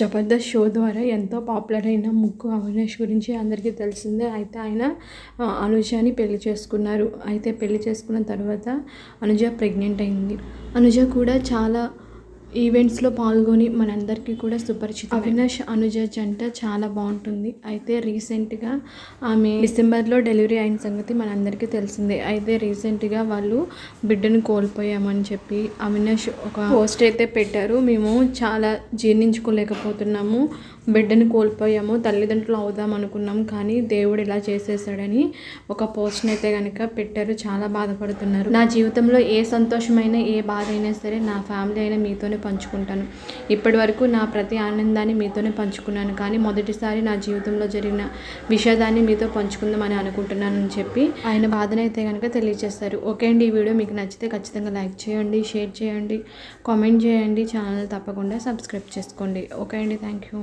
Jabardasth show ద్వారా ఎంతో popular అయిన ముక్కు అవినాష్ గురించి అందరికీ తెలిసిందే. అయితే ఆయన అనుజాని పెళ్ళి చేసుకున్నారు. అయితే పెళ్ళి చేసుకున్న తర్వాత అనుజ ప్రెగ్నెంట్ అయింది. అనుజ కూడా చాలా ఈవెంట్స్లో పాల్గొని మనందరికీ కూడా సుపరిచితం అవినాష్ అనుజ జంట చాలా బాగుంటుంది. అయితే రీసెంట్గా ఆమె డిసెంబర్లో డెలివరీ అయిన సంగతి మనందరికీ తెలిసిందే. అయితే రీసెంట్గా వాళ్ళు బిడ్డను కోల్పోయామని చెప్పి అవినాష్ ఒక పోస్ట్ అయితే పెట్టారు. మేము చాలా జీర్ణించుకోలేకపోతున్నాము. బిడ్డను కోల్పోయాము. తల్లిదండ్రులు అవుదాం అనుకున్నాం. కానీ దేవుడు ఇలా చేసేసాడని ఒక పోస్ట్ని అయితే కనుక పెట్టారు. చాలా బాధపడుతున్నారు. నా జీవితంలో ఏ సంతోషమైన ఏ బాధ అయినా సరే నా ఫ్యామిలీ అయినా మీతోనే పంచుకుంటాను. ఇప్పటి వరకు నా ప్రతి ఆనందాన్ని మీతోనే పంచుకున్నాను కానీ మొదటిసారి నా జీవితంలో జరిగిన విషాదాన్ని మీతో పంచుకుందామని అనుకుంటున్నాను అని చెప్పి ఆయన బాధనైతే అయితే కనుక తెలియజేస్తారు ఓకే అండి ఈ వీడియో మీకు నచ్చితే ఖచ్చితంగా లైక్ చేయండి షేర్ చేయండి కామెంట్ చేయండి ఛానల్ తప్పకుండా సబ్స్క్రైబ్ చేసుకోండి. ఓకే అండి థ్యాంక్ యూ.